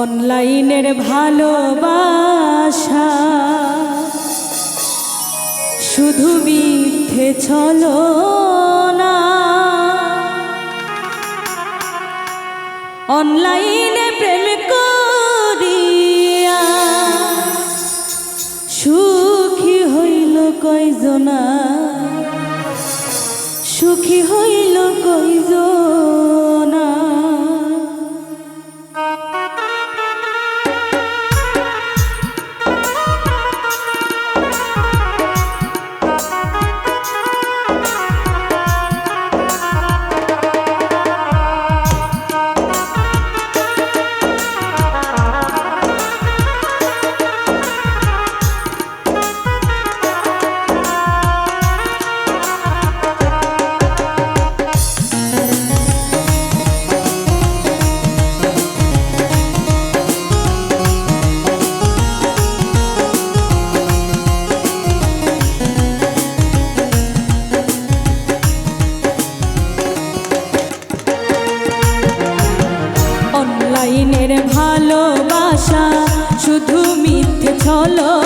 অনলাইনের ভালোবাসা। শুধু মিথ্যে চলো না। অনলাইনে প্রেম করিয়া সুখী হইল কয়জনা? সুখী হইল কয়জন? ভালোবাসা শুধু মিথ্যে ছলো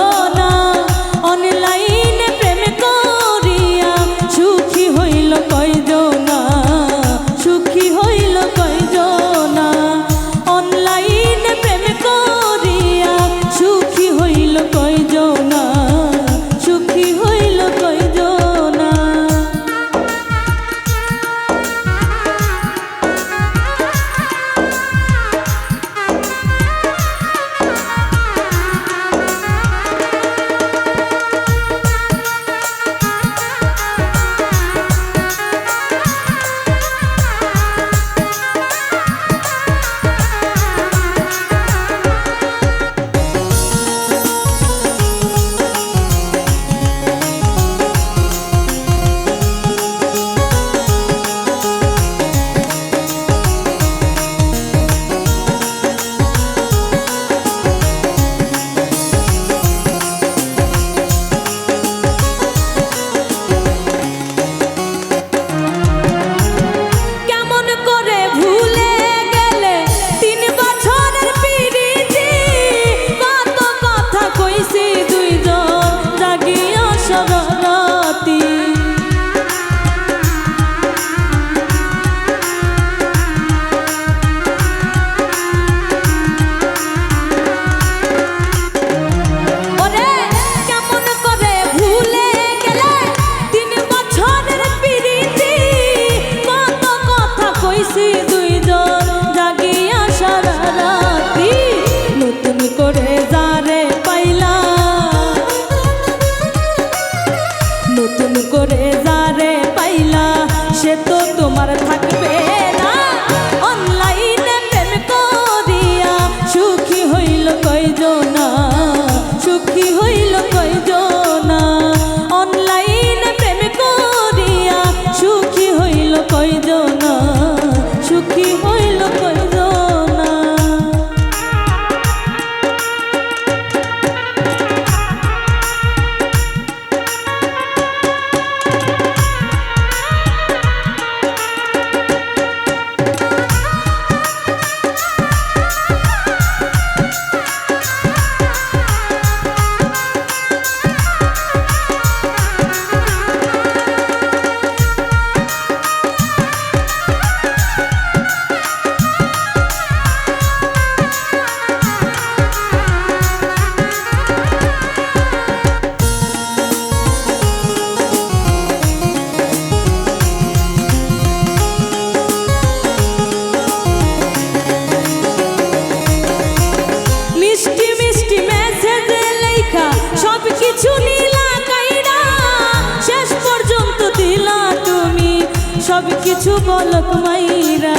সব কিছু বলক মাইরা।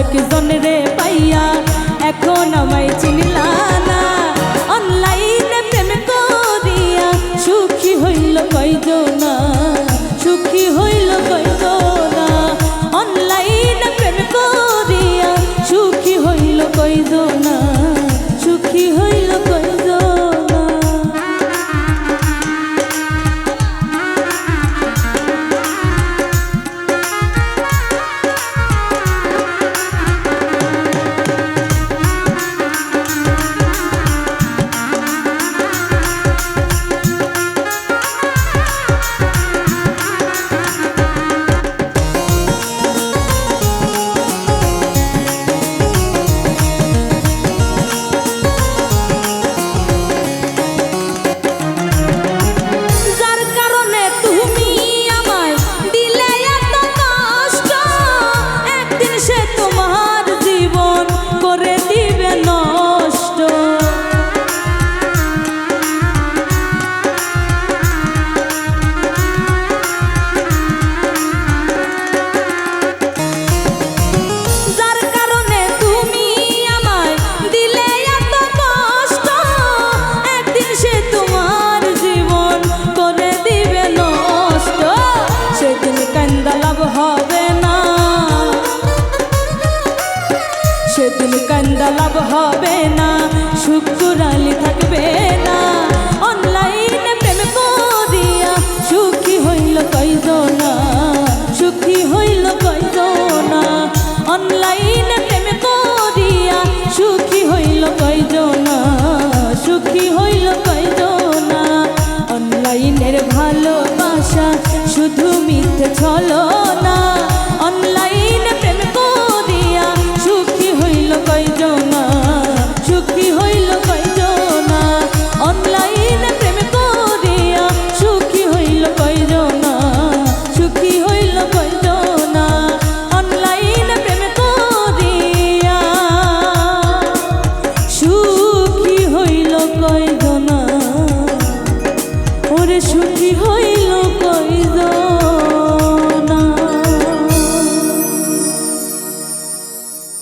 আরেকজন রে পাইয়া এখন আমায় চিনিলা না অনলাইনে প্রেম করিয়া সুখী হইল কয়জনা সুখী হইল কয়জনা অনলাইনে প্রেম করিয়া সুখী হইল কয়জনা লাভ হবে না।